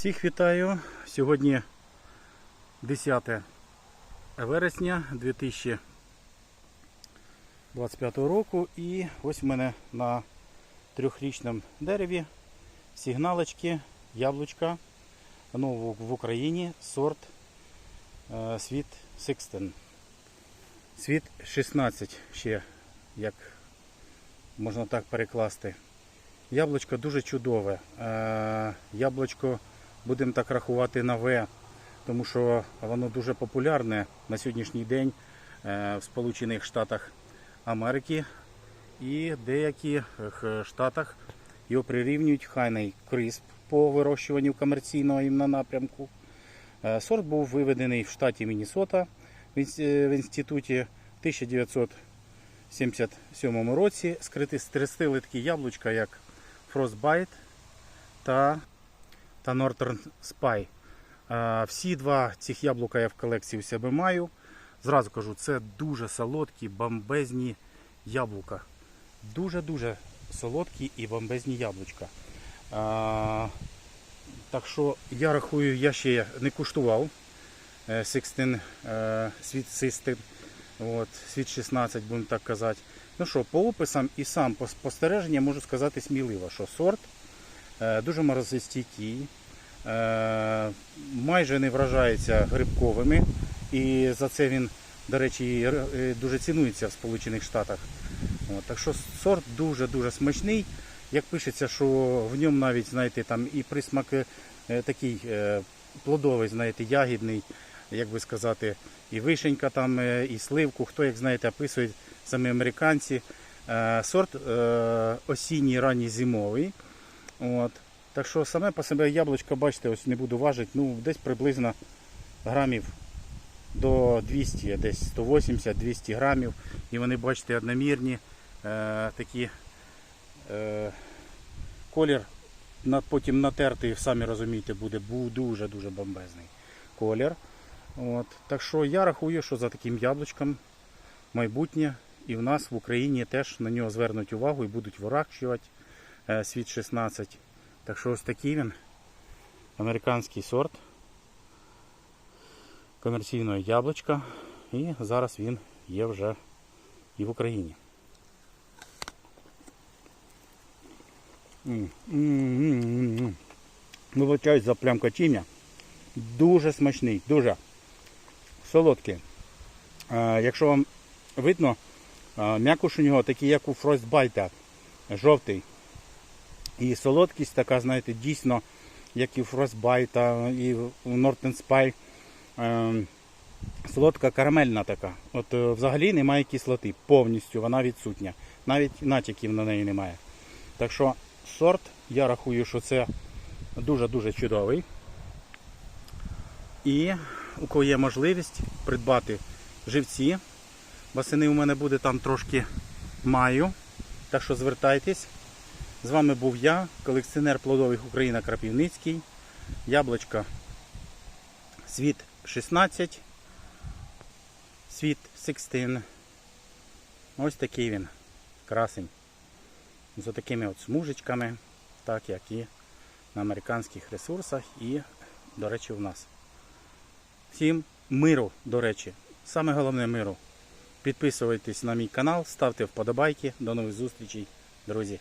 Всіх вітаю. Сьогодні 10 вересня 2025 року. І ось в мене на трьохрічному дереві сигналочки, яблучка. Ну, в Україні сорт е, Світ 16. Світ 16 ще, як можна так перекласти. Яблучко дуже чудове. Е, Яблучко будемо так рахувати на В, тому що воно дуже популярне на сьогоднішній день е, в Сполучених Штатах Америки і деяких штатах його прирівнюють хайний крисп по вирощуванню комерційного їм на напрямку. Е, Сорт був виведений в штаті Міннесота в інс- е, в інституті 1977 році. Скрити стрестили такі яблучка, як Frostbite та, та Northern Spy. Е, Всі два цих яблука я в колекції у себе маю. Зразу кажу, це дуже солодкі, бомбезні яблука. Дуже-дуже солодкі і бомбезні яблучка. А, так що я рахую, я ще не куштував е, 16, е, System, от, світ 16, будемо так казати. Ну що, по описам і сам по спостереження можу сказати сміливо, що сорт е, дуже морозостійкий, е, майже не вражається грибковими. І за це він, до речі, е, дуже цінується в Сполучених Штатах. Так що сорт дуже-дуже смачний. Як пишеться, що в ньому навіть, знаєте, там і присмак е, такий е, плодовий, знаєте, ягідний, як би сказати, і вишенька там, е, і сливку, хто, як знаєте, описують самі американці. Е, сорт е, осінній, ранній зимовий. От. Так що саме по себе яблучко, бачите, ось не буду важити, ну десь приблизно грамів до 200, десь 180-200 грамів. І вони, бачите, одномірні, е, такі е, колір на, потім натертий, самі розумієте, буде дуже-дуже бомбезний колір. От. Так що я рахую, що за таким яблучком майбутнє і в нас в Україні теж на нього звернуть увагу і будуть вирощувати світ 16. Так що ось такий він, американський сорт комерційного яблучка. І зараз він є вже і в Україні. Вибачаюсь за плямкотіння. Дуже смачний, дуже солодкий. Е, якщо вам видно, е, м'якуш у нього такий, як у Фростбайта, жовтий. І солодкість така, знаєте, дійсно, як і у Фростбайта, і у Norton Spy. Е, солодка карамельна така. От е, взагалі немає кислоти, повністю вона відсутня. Навіть натяків на неї немає. Так що сорт, я рахую, що це дуже-дуже чудовий. І у кого є можливість придбати живці. Басини у мене буде там трошки маю. Так що звертайтесь. З вами був я, колекціонер плодових Україна Крапівницький. Яблочко Світ 16. Світ 16. Ось такий він. Красень. З такими от смужечками, так як і на американських ресурсах і, до речі, у нас. Всім миру, до речі. Саме головне миру. Підписуйтесь на мій канал, ставте вподобайки. До нових зустрічей, друзі.